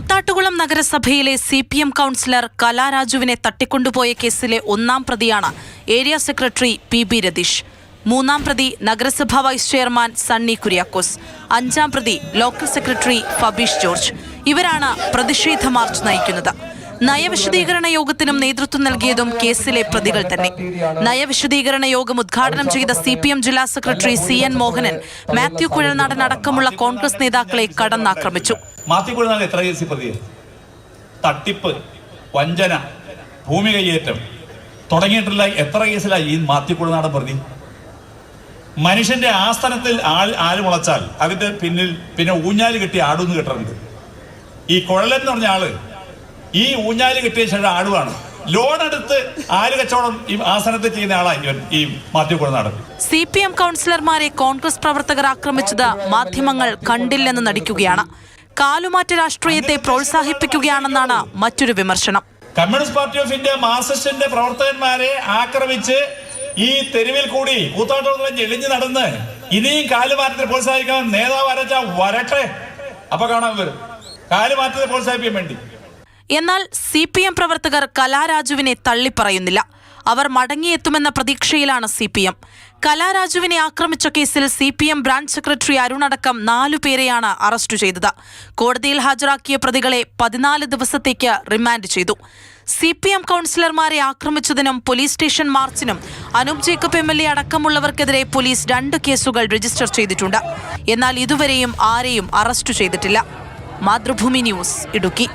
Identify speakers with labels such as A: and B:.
A: കൂത്താട്ടുകുളം നഗരസഭയിലെ C P M councillor കലാരാജുവിനെ തട്ടിക്കൊണ്ടുപോയ കേസിലെ ഒന്നാം പ്രതിയാണ് area secretary P B Ratheesh. മൂന്നാം പ്രതി നഗരസഭാ വൈസ് ചെയർമാൻ സണ്ണി കുര്യാക്കോസ്. അഞ്ചാം പ്രതി ലോക്കൽ സെക്രട്ടറി ഫബീഷ് ജോർജ്. ഇവരാണ് പ്രതിഷേധ മാർച്ച് നയിക്കുന്നത്. നയവിശദീകരണ യോഗത്തിനും നേതൃത്വം നൽകിയതും കേസിലെ പ്രതികൾ തന്നെ. നയവിശദീകരണ യോഗം ഉദ്ഘാടനം ചെയ്ത സി പി എം ജില്ലാ secretary C N Mohanan Mathew Kuzhalnadan അടക്കമുള്ള കോൺഗ്രസ് നേതാക്കളെ കടന്നാക്രമിച്ചു.
B: മാത്യു കുഴനാട് എത്ര പ്രതിയാണ് തട്ടിപ്പ് വഞ്ചന ഭൂമി കയ്യേറ്റം തുടങ്ങിയിട്ടുള്ള എത്ര കേസിലാണ് ഈ മാത്യു പ്രതി? മനുഷ്യന്റെ ആസ്ഥാനത്തിൽ ആൾ ആൽ മുളച്ചാൽ അതിന്റെ പിന്നിൽ പിന്നെ ഊഞ്ഞാൽ കെട്ടി ആടുന്ന് കെട്ടിട്ടുണ്ട്. ഈ കുഴലെന്ന് പറഞ്ഞ ആൾ ഈ ഊഞ്ഞാൽ കിട്ടിയ ശേഷം ആടുവാണ്. ലോൺ എടുത്ത് ആര് കച്ചവടം ഈ ചെയ്യുന്ന ആളാണ് ഈ Mathew Kuzhalnadan
A: C P M കൗൺസിലർമാരെ Congress പ്രവർത്തകർ ആക്രമിച്ചത് മാധ്യമങ്ങൾ കണ്ടില്ലെന്ന് നടിക്കുകയാണ്. കാലുമാറ്റ രാഷ്ട്രീയത്തെ പ്രോത്സാഹിപ്പിക്കുകയാണെന്നാണ് മറ്റൊരു വിമർശനം.
B: കമ്മ്യൂണിസ്റ്റ് പാർട്ടി ഓഫ് ഇന്ത്യ മാർസിസ്റ്റിന്റെ പ്രവർത്തകന്മാരെ ആക്രമിച്ച് ഈ തെരുവിൽ കൂടി കൂത്താട്ടോളം എളിഞ്ഞു നടന്ന് ഇനിയും കാലുമാറ്റത്തെ പ്രോത്സാഹിക്കാൻ നേതാവ് വരച്ച വരട്ടെ? അപ്പൊ കാണാൻ വരും കാലുമാറ്റത്തെ പ്രോത്സാഹിപ്പിക്കാൻ വേണ്ടി.
A: എന്നാൽ സി പി എം പ്രവർത്തകർ കലാരാജുവിനെ തള്ളിപ്പറയുന്നില്ല. അവർ മടങ്ങിയെത്തുമെന്ന പ്രതീക്ഷയിലാണ് സി പി എം. കലാരാജുവിനെ ആക്രമിച്ച കേസിൽ C P M branch secretary അരുണടക്കം നാലു പേരെയാണ് അറസ്റ്റ് ചെയ്തത്. കോടതിയിൽ ഹാജരാക്കിയ പ്രതികളെ പതിനാല് ദിവസത്തേക്ക് റിമാൻഡ് ചെയ്തു. സി പി എം കൗൺസിലർമാരെ ആക്രമിച്ചതിനും police station മാർച്ചിനും Anoop Jacob M L A അടക്കമുള്ളവർക്കെതിരെ police രണ്ട് കേസുകൾ രജിസ്റ്റർ ചെയ്തിട്ടുണ്ട്. എന്നാൽ ഇതുവരെയും ആരെയും അറസ്റ്റ് ചെയ്തിട്ടില്ല. മാതൃഭൂമി ന്യൂസ് ഇടുക്കി.